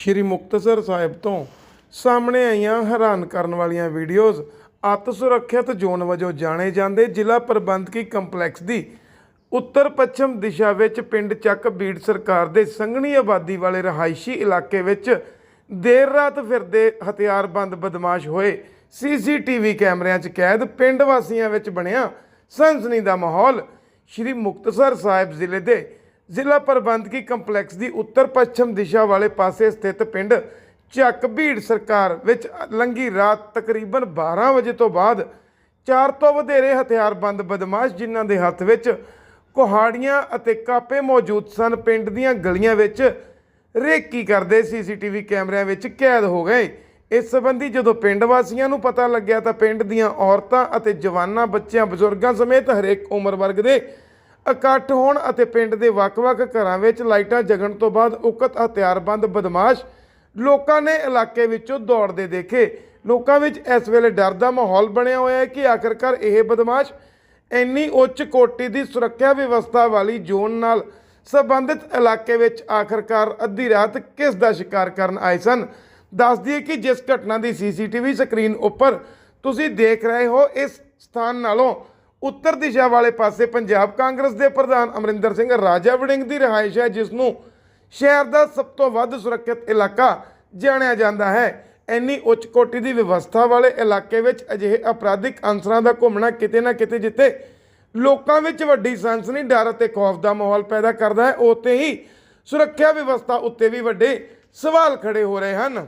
ਸ਼੍ਰੀ ਮੁਕਤਸਰ ਸਾਹਿਬ ਤੋਂ ਸਾਹਮਣੇ ਆਈਆਂ ਹੈਰਾਨ ਕਰਨ ਵਾਲੀਆਂ ਵੀਡੀਓਜ਼ ਅੱਤ ਸੁਰੱਖਿਅਤ ਜ਼ੋਨ ਵਜੋਂ ਜਾਣੇ ਜਾਂਦੇ ਜ਼ਿਲ੍ਹਾ ਪ੍ਰਬੰਧਕੀ ਕੰਪਲੈਕਸ ਦੀ ਉੱਤਰ ਪੱਛਮ ਦਿਸ਼ਾ ਵਿੱਚ ਪਿੰਡ ਚੱਕ ਬੀੜ ਸਰਕਾਰ ਦੇ ਸੰਘਣੀ ਆਬਾਦੀ ਵਾਲੇ ਰਹਾਇਸ਼ੀ ਇਲਾਕੇ ਵਿੱਚ ਦੇਰ ਰਾਤ ਫਿਰਦੇ ਹਥਿਆਰਬੰਦ ਬਦਮਾਸ਼ ਹੋਏ। ਸੀਸੀਟੀਵੀ ਕੈਮਰਿਆਂ 'ਚ ਕੈਦ, ਪਿੰਡ ਵਾਸੀਆਂ ਵਿੱਚ ਬਣਿਆ ਸਨਸਨੀ ਦਾ ਮਾਹੌਲ। ਸ਼੍ਰੀ ਮੁਕਤਸਰ ਸਾਹਿਬ ਜ਼ਿਲ੍ਹੇ ਦੇ ਜ਼ਿਲ੍ਹਾ ਪ੍ਰਬੰਧਕੀ ਕੰਪਲੈਕਸ ਦੀ ਉੱਤਰ ਪੱਛਮ ਦਿਸ਼ਾ ਵਾਲੇ ਪਾਸੇ ਸਥਿਤ ਪਿੰਡ ਚੱਕ ਭੀੜ ਸਰਕਾਰ ਵਿੱਚ ਲੰਗੀ ਰਾਤ ਤਕਰੀਬਨ 12 ਵਜੇ ਤੋਂ ਬਾਅਦ ਚਾਰ ਤੋਂ ਵਧੇਰੇ ਹਥਿਆਰਬੰਦ ਬਦਮਾਸ਼ ਜਿਨ੍ਹਾਂ ਦੇ ਹੱਥ ਵਿੱਚ ਕੁਹਾੜੀਆਂ ਅਤੇ ਕਾਪੇ ਮੌਜੂਦ ਸਨ, ਪਿੰਡ ਦੀਆਂ ਗਲੀਆਂ ਵਿੱਚ ਰੇਕੀ ਕਰਦੇ ਸੀਸੀਟੀਵੀ ਕੈਮਰਿਆਂ ਵਿੱਚ ਕੈਦ ਹੋ ਗਏ। ਇਸ ਸੰਬੰਧੀ ਜਦੋਂ ਪਿੰਡ ਵਾਸੀਆਂ ਨੂੰ ਪਤਾ ਲੱਗਿਆ ਤਾਂ ਪਿੰਡ ਦੀਆਂ ਔਰਤਾਂ ਅਤੇ ਜਵਾਨਾਂ, ਬੱਚਿਆਂ, ਬਜ਼ੁਰਗਾਂ ਸਮੇਤ ਹਰੇਕ ਉਮਰ ਵਰਗ ਦੇ ਇਕੱਠ ਹੋਣ ਅਤੇ ਪਿੰਡ ਦੇ ਵੱਖ-ਵੱਖ ਘਰਾਂ ਵਿੱਚ ਲਾਈਟਾਂ ਜਗਣ ਤੋਂ ਬਾਅਦ ਉਕਤ ਹਥਿਆਰਬੰਦ ਬਦਮਾਸ਼ ਲੋਕਾਂ ਨੇ ਇਲਾਕੇ ਵਿੱਚੋਂ ਦੌੜਦੇ ਦੇਖੇ। ਲੋਕਾਂ ਵਿੱਚ ਇਸ ਵੇਲੇ ਡਰ ਦਾ ਮਾਹੌਲ ਬਣਿਆ ਹੋਇਆ ਹੈ ਕਿ ਆਖਰਕਾਰ ਇਹ ਬਦਮਾਸ਼ ਇੰਨੀ ਉੱਚ ਕੋਟੀ ਦੀ ਸੁਰੱਖਿਆ ਵਿਵਸਥਾ ਵਾਲੀ ਜ਼ੋਨ ਨਾਲ ਸੰਬੰਧਿਤ ਇਲਾਕੇ ਵਿੱਚ ਆਖਰਕਾਰ ਅੱਧੀ ਰਾਤ ਕਿਸ ਦਾ ਸ਼ਿਕਾਰ ਕਰਨ ਆਏ ਸਨ। ਦੱਸ ਦਈਏ ਕਿ ਜਿਸ ਘਟਨਾ ਦੀ ਸੀਸੀਟੀਵੀ ਸਕਰੀਨ ਉੱਪਰ ਤੁਸੀਂ ਦੇਖ ਰਹੇ ਹੋ, ਇਸ ਸਥਾਨ ਨਾਲੋਂ ਉੱਤਰ ਦਿਸ਼ਾ ਵਾਲੇ ਪਾਸੇ ਪੰਜਾਬ ਕਾਂਗਰਸ ਦੇ ਪ੍ਰਧਾਨ ਅਮਰਿੰਦਰ ਸਿੰਘ ਰਾਜਾ ਵੜਿੰਗ ਦੀ ਰਿਹਾਇਸ਼ ਹੈ, ਜਿਸ ਨੂੰ ਸ਼ਹਿਰ ਦਾ ਸਭ ਤੋਂ ਵੱਧ ਸੁਰੱਖਿਅਤ ਇਲਾਕਾ ਜਾਣਿਆ ਜਾਂਦਾ ਹੈ। ਇੰਨੀ ਉੱਚ ਕੋਟੀ ਦੀ ਵਿਵਸਥਾ ਵਾਲੇ ਇਲਾਕੇ ਵਿੱਚ ਅਜਿਹੇ ਅਪਰਾਧਿਕ ਅੰਸਰਾਂ ਦਾ ਘੁੰਮਣਾ ਕਿਤੇ ਨਾ ਕਿਤੇ ਜਿੱਥੇ ਲੋਕਾਂ ਵਿੱਚ ਵੱਡੀ ਸਨਸਨੀ ਡਰ ਅਤੇ ਖੌਫ ਦਾ ਮਾਹੌਲ ਪੈਦਾ ਕਰਦਾ ਹੈ, ਉੱਥੇ ਹੀ ਸੁਰੱਖਿਆ ਵਿਵਸਥਾ ਉੱਤੇ ਵੀ ਵੱਡੇ ਸਵਾਲ ਖੜੇ ਹੋ ਰਹੇ ਹਨ।